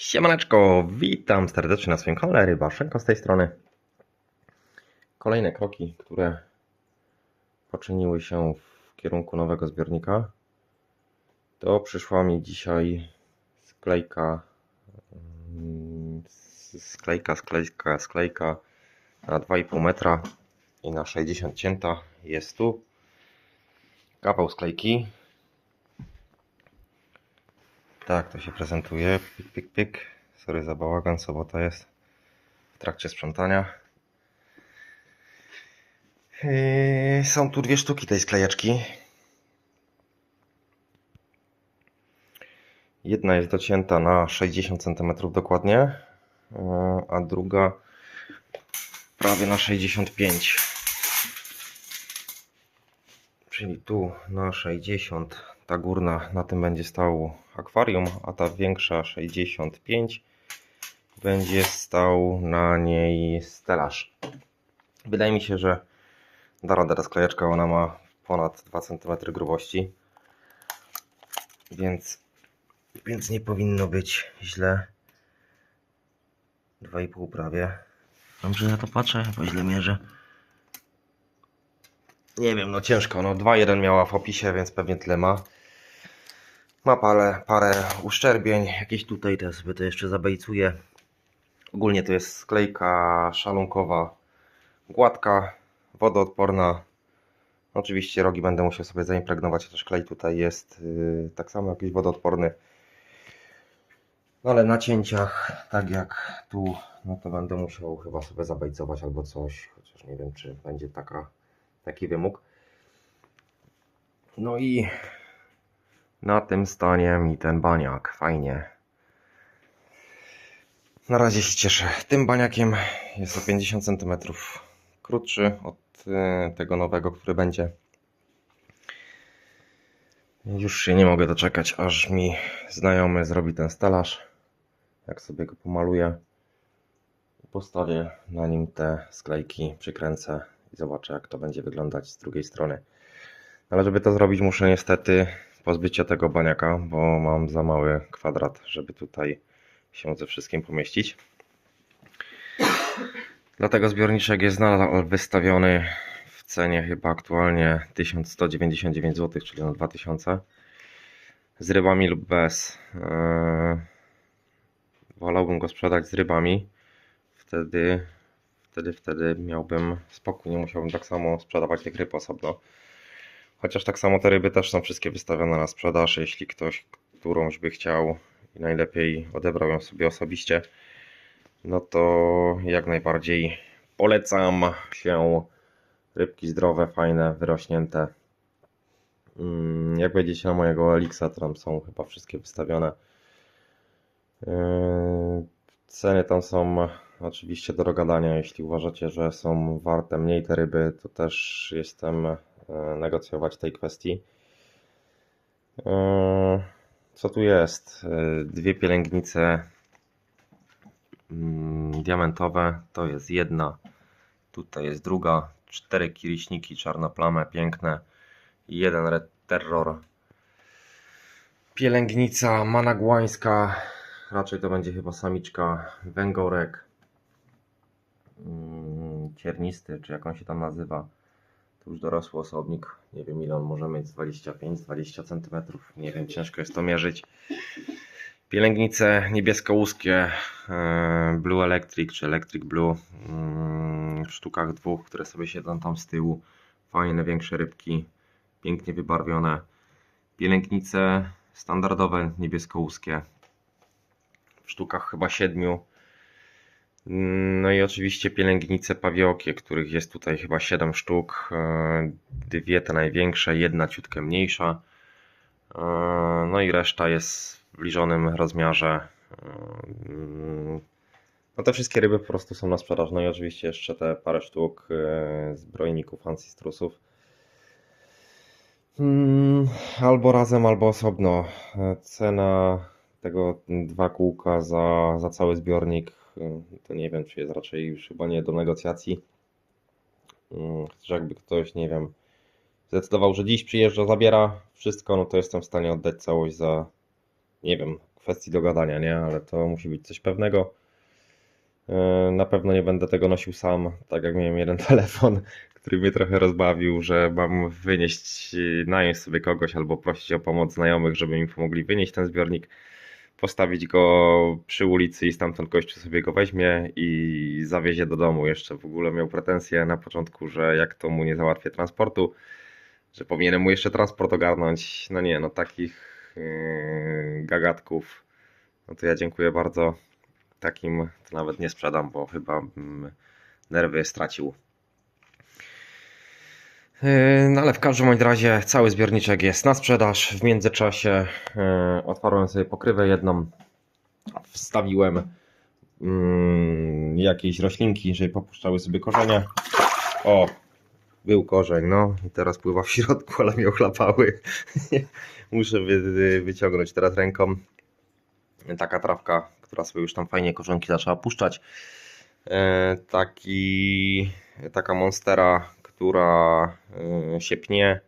Siemaneczko, witam serdecznie na swoim kanale Rybaszenko z tej strony. Kolejne kroki, które poczyniły się w kierunku nowego zbiornika. To przyszła mi dzisiaj sklejka, mm, sklejka, sklejka, sklejka na 2,5 metra i na 60 cięta. Jest tu kawał sklejki, tak to się prezentuje. Pik, pik, pik. Sorry za bałagan, sobota jest w trakcie sprzątania. Są tu dwie sztuki tej sklejeczki. Jedna jest docięta na 60 cm dokładnie, a druga prawie na 65 Czyli tu na 60 ta górna na tym będzie stał akwarium, a ta większa 65 będzie stał na niej stelaż. Wydaje mi się, że da radę ta sklejeczka, ona ma ponad 2 cm grubości, więc, więc nie powinno być źle. 2,5 prawie. Dobrze na to patrzę, bo źle mierzę. Nie wiem, no ciężko. No 2.1 miała w opisie, więc pewnie tyle ma. Ma parę, parę uszczerbień. Jakieś tutaj to sobie to jeszcze zabejcuję. Ogólnie to jest sklejka szalunkowa, gładka, wodoodporna. Oczywiście rogi będę musiał sobie zaimpregnować, chociaż klej tutaj jest yy, tak samo jakiś wodoodporny. No ale na cięciach, tak jak tu, no to będę musiał chyba sobie zabejcować albo coś, chociaż nie wiem, czy będzie taka taki wymóg. No i na tym stanie mi ten baniak. Fajnie. Na razie się cieszę. Tym baniakiem jest o 50 cm krótszy od y, tego nowego, który będzie. Już się nie mogę doczekać, aż mi znajomy zrobi ten stelaż. Jak sobie go pomaluję, postawię na nim te sklejki, przykręcę i zobaczę jak to będzie wyglądać z drugiej strony. Ale żeby to zrobić muszę niestety pozbyć się tego baniaka, bo mam za mały kwadrat, żeby tutaj się ze wszystkim pomieścić. Dlatego zbiorniczek jest nadal wystawiony w cenie chyba aktualnie 1199 zł, czyli na 2000 z rybami lub bez. Eee, wolałbym go sprzedać z rybami. Wtedy wtedy, wtedy miałbym spokój, nie musiałbym tak samo sprzedawać tych ryb osobno. Chociaż tak samo te ryby też są wszystkie wystawione na sprzedaż, jeśli ktoś którąś by chciał i najlepiej odebrał ją sobie osobiście, no to jak najbardziej polecam się rybki zdrowe, fajne, wyrośnięte. Mm, Jak wejdziecie na mojego Elixa, to tam są chyba wszystkie wystawione. Yy, Ceny tam są oczywiście do dogadania. Jeśli uważacie, że są warte mniej te ryby, to też jestem negocjować tej kwestii. E, Co tu jest? E, Dwie pielęgnice mm, diamentowe. To jest jedna. Tutaj jest druga. Cztery kiliśniki czarnoplame, piękne. Jeden Red Terror. Pielęgnica managłańska. Raczej to będzie chyba samiczka węgorek mm, ciernisty, czy jak on się tam nazywa. To już dorosły osobnik. Nie wiem ile on może mieć, 25-20 cm. Nie wiem, ciężko jest to mierzyć. Pielęgnice niebiesko-łuskie Blue Electric czy Electric Blue mm, w sztukach dwóch, które sobie siedzą tam z tyłu. Fajne, większe rybki, pięknie wybarwione. Pielęgnice standardowe niebiesko-łuskie w sztukach chyba siedmiu. No i oczywiście pielęgnice pawiokie, których jest tutaj chyba 7 sztuk. E, Dwie te największe, jedna ciutkę mniejsza. E, No i reszta jest w zbliżonym rozmiarze. E, No te wszystkie ryby po prostu są na sprzedaż. No i oczywiście jeszcze te parę sztuk zbrojników ancestrusów. Mm, Albo razem, albo osobno. Cena tego dwa kółka za, za cały zbiornik, y, to nie wiem, czy jest raczej już chyba nie do negocjacji. Mm, Chociaż jakby ktoś, nie wiem, zdecydował, że dziś przyjeżdża, zabiera wszystko, no to jestem w stanie oddać całość za nie wiem, kwestii dogadania, nie? Ale to musi być coś pewnego. Yy, Na pewno nie będę tego nosił sam, tak jak miałem jeden telefon, który mnie trochę rozbawił, że mam wynieść, yy, nająć sobie kogoś albo prosić o pomoc znajomych, żeby mi pomogli wynieść ten zbiornik, postawić go przy ulicy i stamtąd gościu sobie go weźmie i zawiezie do domu. Jeszcze w ogóle miał pretensje na początku, że jak to mu nie załatwię transportu, że powinienem mu jeszcze transport ogarnąć. No nie, no takich yy, gagatków, no to ja dziękuję bardzo. Takim to nawet nie sprzedam, bo chyba bym nerwy stracił. Yy, No ale w każdym razie cały zbiorniczek jest na sprzedaż. W międzyczasie yy, otwarłem sobie pokrywę jedną, wstawiłem mm, jakieś roślinki, żeby popuszczały sobie korzenie. O, był korzeń, no i teraz pływa w środku, ale mnie ochlapały. Muszę wy, wyciągnąć teraz ręką. Taka trawka, która sobie już tam fajnie korzonki zaczęła puszczać. Taki, taka monstera, która e, się pnie.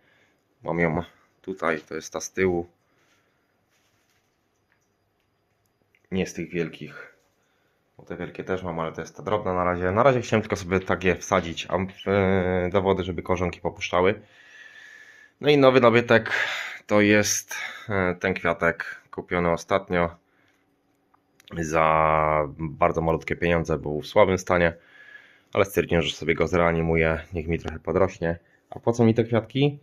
Mam ją tutaj, to jest ta z tyłu. Nie z tych wielkich. Bo te wielkie też mam, ale to jest ta drobna na razie. Na razie chciałem tylko sobie takie wsadzić e, do wody, żeby korzonki popuszczały. No i nowy nabytek to jest e, ten kwiatek kupiony ostatnio za bardzo malutkie pieniądze. Był w słabym stanie, ale stwierdziłem, że sobie go zreanimuję. Niech mi trochę podrośnie. A po co mi te kwiatki?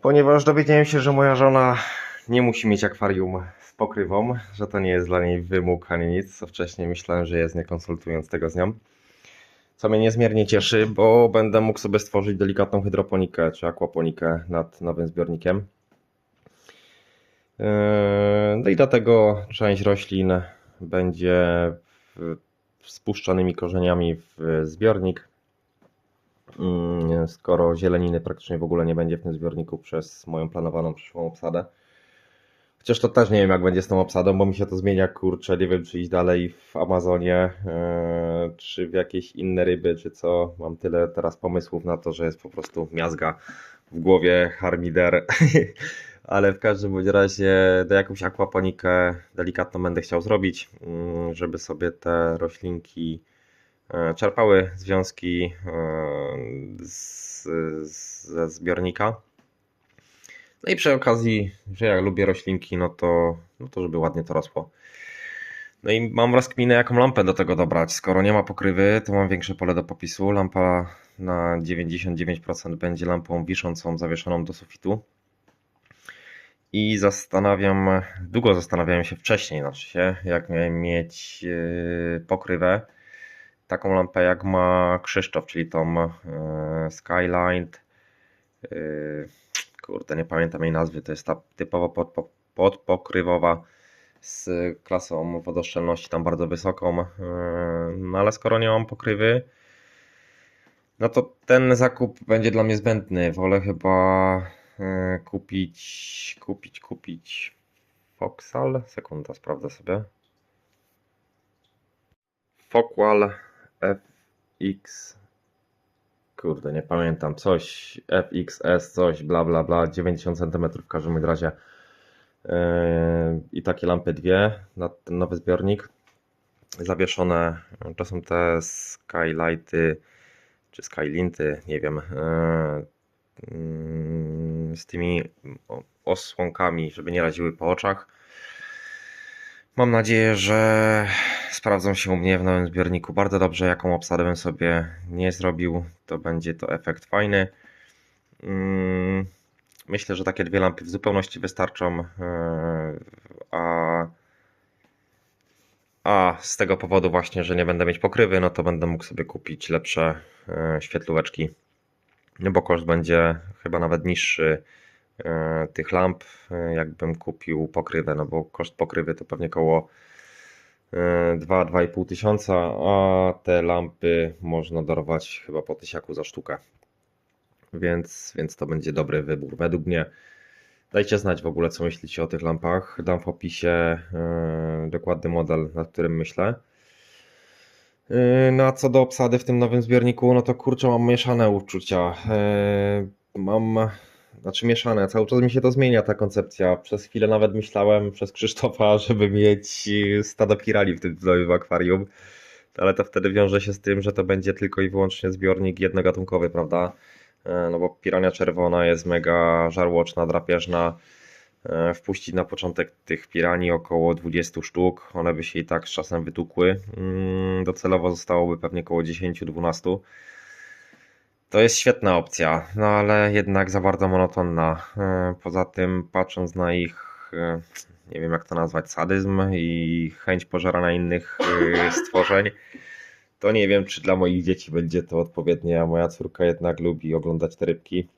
Ponieważ dowiedziałem się, że moja żona nie musi mieć akwarium z pokrywą, że to nie jest dla niej wymóg ani nic, co wcześniej myślałem, że jest, nie konsultując tego z nią. Co mnie niezmiernie cieszy, bo będę mógł sobie stworzyć delikatną hydroponikę czy aquaponikę nad nowym zbiornikiem. Yy, No i dlatego część roślin będzie spuszczonymi korzeniami w zbiornik. Yy, Skoro zieleniny praktycznie w ogóle nie będzie w tym zbiorniku przez moją planowaną przyszłą obsadę. Chociaż to też nie wiem jak będzie z tą obsadą, bo mi się to zmienia, kurczę, nie wiem czy iść dalej w Amazonie, yy, czy w jakieś inne ryby, czy co. Mam tyle teraz pomysłów na to, że jest po prostu miazga w głowie, harmider. Ale w każdym razie do jakąś akwaponikę delikatną będę chciał zrobić, mm, żeby sobie te roślinki e, czerpały związki e, z, z, ze zbiornika. No i przy okazji, że ja lubię roślinki, no to, no to żeby ładnie to rosło. No i mam rozkminę, jaką lampę do tego dobrać. Skoro nie ma pokrywy, to mam większe pole do popisu. Lampa na 99% będzie lampą wiszącą, zawieszoną do sufitu. I zastanawiam, długo zastanawiałem się wcześniej, znaczy się, jak miałem mieć yy, pokrywę. Taką lampę jak ma Krzysztof, czyli tą yy, Skyline. Yy, kurde, nie pamiętam jej nazwy. To jest ta typowo pod, pod, podpokrywowa z klasą wodoszczelności tam bardzo wysoką. No ale skoro nie mam pokrywy, no to ten zakup będzie dla mnie zbędny. Wolę chyba kupić, kupić, kupić Foxal. Sekunda, sprawdzę sobie. Fokwal FX. Kurde, nie pamiętam. Coś FXS, coś bla bla bla. 90 cm w każdym razie. E, I takie lampy dwie na ten nowy zbiornik. Zawieszone. To są te skylighty czy Skylinty, nie wiem, e, mm, z tymi o- osłonkami, żeby nie raziły po oczach. Mam nadzieję, że sprawdzą się u mnie w nowym zbiorniku bardzo dobrze. Jaką obsadę bym sobie nie zrobił, to będzie to efekt fajny. Mm, Myślę, że takie dwie lampy w zupełności wystarczą. e, A a z tego powodu właśnie, że nie będę mieć pokrywy, no to będę mógł sobie kupić lepsze e, świetlóweczki. No bo koszt będzie chyba nawet niższy e, tych lamp, e, jakbym kupił pokrywę, no bo koszt pokrywy to pewnie koło e, 2-2,5 tysiąca, a te lampy można dorwać chyba po tysiaku za sztukę. Więc, więc to będzie dobry wybór według mnie. Dajcie znać w ogóle, co myślicie o tych lampach. Dam w opisie e, dokładny model, nad którym myślę. E, No a co do obsady w tym nowym zbiorniku, no to kurczę, mam mieszane uczucia. E, Mam znaczy mieszane, cały czas mi się to zmienia ta koncepcja. Przez chwilę nawet myślałem przez Krzysztofa, żeby mieć stado pirali w tym nowym akwarium, ale to wtedy wiąże się z tym, że to będzie tylko i wyłącznie zbiornik jednogatunkowy, prawda? E, No bo pirania czerwona jest mega żarłoczna, drapieżna. E, Wpuścić na początek tych piranii około 20 sztuk, one by się i tak z czasem wytukły. Mm, Docelowo zostałoby pewnie około 10-12. To jest świetna opcja, no ale jednak za bardzo monotonna. E, Poza tym, patrząc na ich, e, nie wiem jak to nazwać, sadyzm i chęć pożerania innych stworzeń, to nie wiem, czy dla moich dzieci będzie to odpowiednie, a moja córka jednak lubi oglądać te rybki.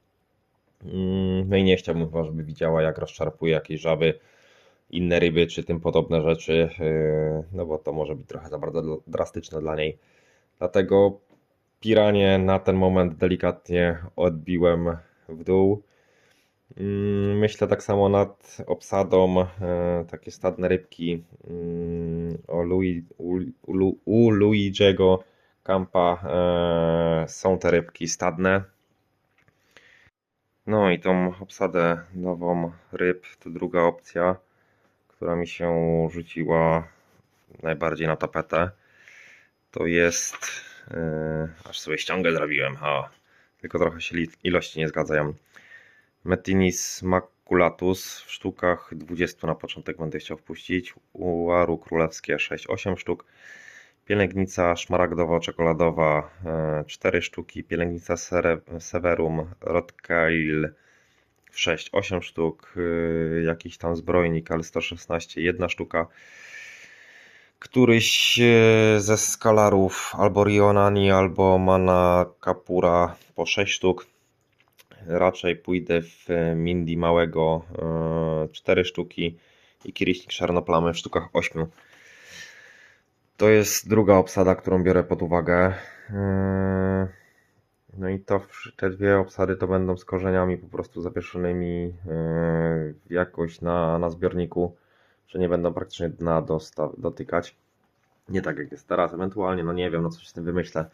Mm, No i nie chciałbym chyba, żeby widziała, jak rozczarpuje jakieś żaby, inne ryby, czy tym podobne rzeczy, e, no bo to może być trochę za bardzo drastyczne dla niej. Dlatego piranie na ten moment delikatnie odbiłem w dół. Mm, Myślę tak samo nad obsadą, e, takie stadne rybki mm, o u, u, Lu- u Luigiego Campa są te rybki stadne. No i tą obsadę nową ryb to druga opcja, która mi się rzuciła najbardziej na tapetę. To jest. Yy, aż sobie ściągę zrobiłem. O, tylko trochę się ilości nie zgadzają. Metinis maculatus w sztukach 20 na początek będę chciał wpuścić. Uaru królewskie 6-8 sztuk. Pielęgnica szmaragdowo-czekoladowa 4 sztuki. Pielęgnica severum Rotkeil 6-8 sztuk. Yy, Jakiś tam zbrojnik, ale 116 1 sztuka. Któryś e, ze skalarów albo Rionani, albo Mana Kapura po 6 sztuk. Raczej pójdę w e, Mindy małego 4 sztuki i Kiriśnik czarnoplamy w sztukach 8. To jest druga obsada, którą biorę pod uwagę. Yy, No i to te dwie obsady to będą z korzeniami po prostu zawieszonymi yy, jakoś na, na zbiorniku, że nie będą praktycznie dna dosta- dotykać. Nie tak jak jest teraz, ewentualnie, no nie wiem, no coś z tym wymyślę.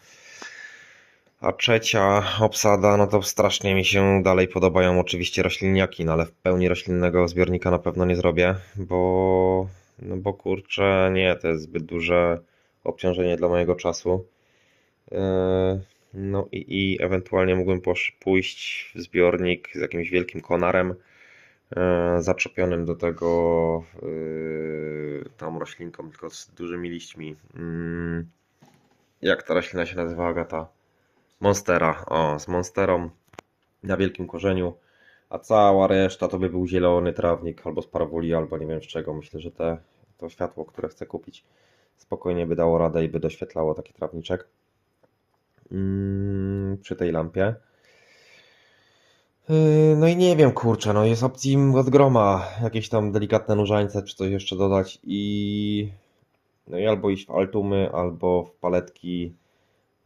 A trzecia obsada, no to strasznie mi się dalej podobają oczywiście rośliniaki, no ale w pełni roślinnego zbiornika na pewno nie zrobię, bo, no bo kurczę, nie, to jest zbyt duże obciążenie dla mojego czasu. Yy, No i, i ewentualnie mógłbym pójść w zbiornik z jakimś wielkim konarem e, zaczepionym do tego e, tą roślinką, tylko z dużymi liśćmi. Mm, Jak ta roślina się nazywa, Agata? Monstera. O, z monsterą na wielkim korzeniu. A cała reszta to by był zielony trawnik albo z paraboli, albo nie wiem z czego. Myślę, że te, to światło, które chcę kupić, spokojnie by dało radę i by doświetlało taki trawniczek mm, przy tej lampie. Yy, No i nie wiem, kurczę, no jest opcji od groma, jakieś tam delikatne nóżańce, czy coś jeszcze dodać i no i albo iść w altumy, albo w paletki,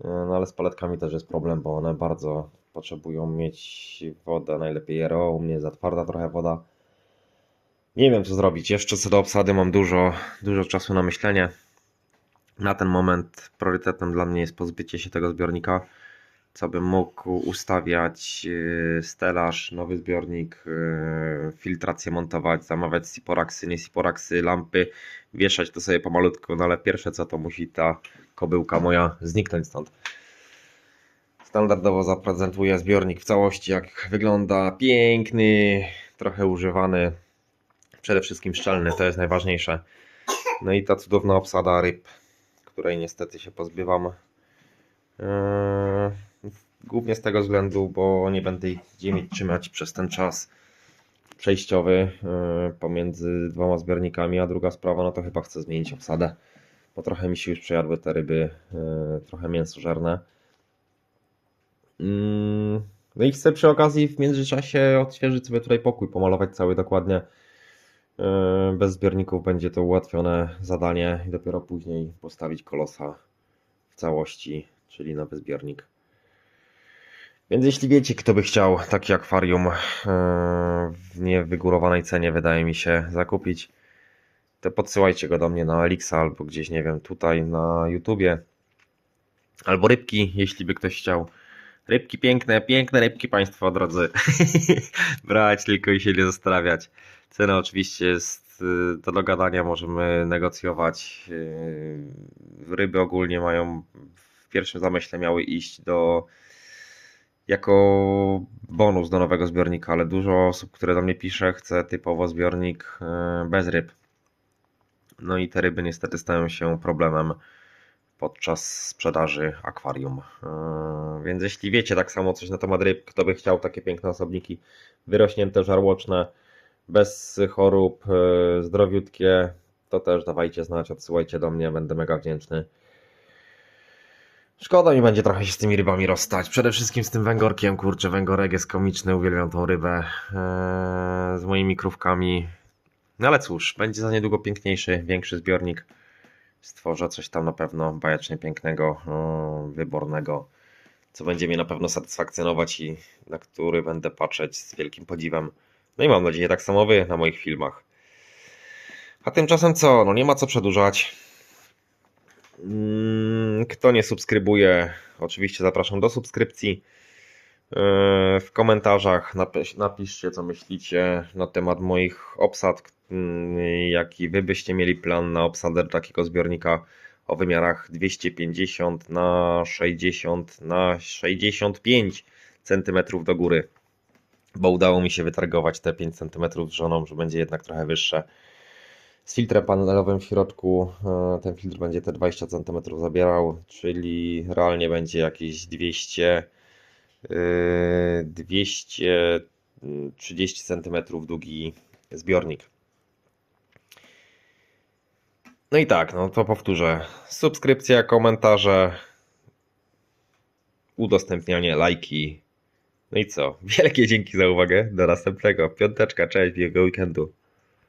Yy, no ale z paletkami też jest problem, bo one bardzo potrzebują mieć wodę, najlepiej RO, u mnie za twarda trochę woda. Nie wiem co zrobić, jeszcze co do obsady mam dużo, dużo czasu na myślenie. Na ten moment priorytetem dla mnie jest pozbycie się tego zbiornika co bym mógł ustawiać yy, stelaż, nowy zbiornik, yy, filtrację montować, zamawiać siporaksy, nie siporaksy, lampy, wieszać to sobie pomalutku, no ale pierwsze co to musi ta kobyłka moja zniknąć stąd. Standardowo zaprezentuję zbiornik w całości, jak wygląda, piękny, trochę używany, przede wszystkim szczelny, to jest najważniejsze. No i ta cudowna obsada ryb, której niestety się pozbywam. Yy, Głównie z tego względu, bo nie będę ich gdzie trzymać przez ten czas przejściowy yy, pomiędzy dwoma zbiornikami, a druga sprawa, no to chyba chcę zmienić obsadę, bo trochę mi się już przejadły te ryby, yy, trochę mięsożerne. Mm, No i chcę przy okazji w międzyczasie odświeżyć sobie tutaj pokój, pomalować cały dokładnie. Yy, Bez zbiorników będzie to ułatwione zadanie i dopiero później postawić kolosa w całości, czyli nowy zbiornik. Więc jeśli wiecie, kto by chciał takie akwarium yy, w niewygórowanej cenie, wydaje mi się, zakupić, to podsyłajcie go do mnie na Elixa albo gdzieś, nie wiem, tutaj na YouTubie. Albo rybki, jeśli by ktoś chciał. Rybki piękne, piękne rybki Państwo drodzy. Brać tylko i się nie zastanawiać. Cena oczywiście jest y, do dogadania, możemy negocjować. Y, Ryby ogólnie mają w pierwszym zamyśle miały iść do jako bonus do nowego zbiornika, ale dużo osób, które do mnie pisze, chce typowo zbiornik y, bez ryb. No i te ryby niestety stają się problemem podczas sprzedaży akwarium. Yy, Więc jeśli wiecie tak samo coś na temat ryb, kto by chciał takie piękne osobniki wyrośnięte, żarłoczne, bez chorób, yy, zdrowiutkie, to też dawajcie znać, odsyłajcie do mnie, będę mega wdzięczny. Szkoda mi będzie trochę się z tymi rybami rozstać. Przede wszystkim z tym węgorkiem, kurczę, węgorek jest komiczny, uwielbiam tą rybę. Yy, z moimi krówkami. No ale cóż, będzie za niedługo piękniejszy, większy zbiornik. Stworzę coś tam na pewno bajecznie pięknego, yy, wybornego, co będzie mnie na pewno satysfakcjonować i na który będę patrzeć z wielkim podziwem. No i mam nadzieję, tak samo wy na moich filmach. A tymczasem co? No nie ma co przedłużać. Mm, Kto nie subskrybuje, oczywiście zapraszam do subskrypcji. Yy, W komentarzach napisz, napiszcie, co myślicie na temat moich obsad, mm, jaki wy byście mieli plan na obsadę takiego zbiornika o wymiarach 250 na 60 na 65 cm do góry. Bo udało mi się wytargować te 5 cm z żoną, że będzie jednak trochę wyższe. Z filtrem panelowym w środku e, ten filtr będzie te 20 cm zabierał, czyli realnie będzie jakieś 200 yy, 230 cm długi zbiornik. No i tak, no to powtórzę. Subskrypcja, komentarze, udostępnianie, lajki. No i co? Wielkie dzięki za uwagę. Do następnego. Piąteczka, cześć, miłego weekendu.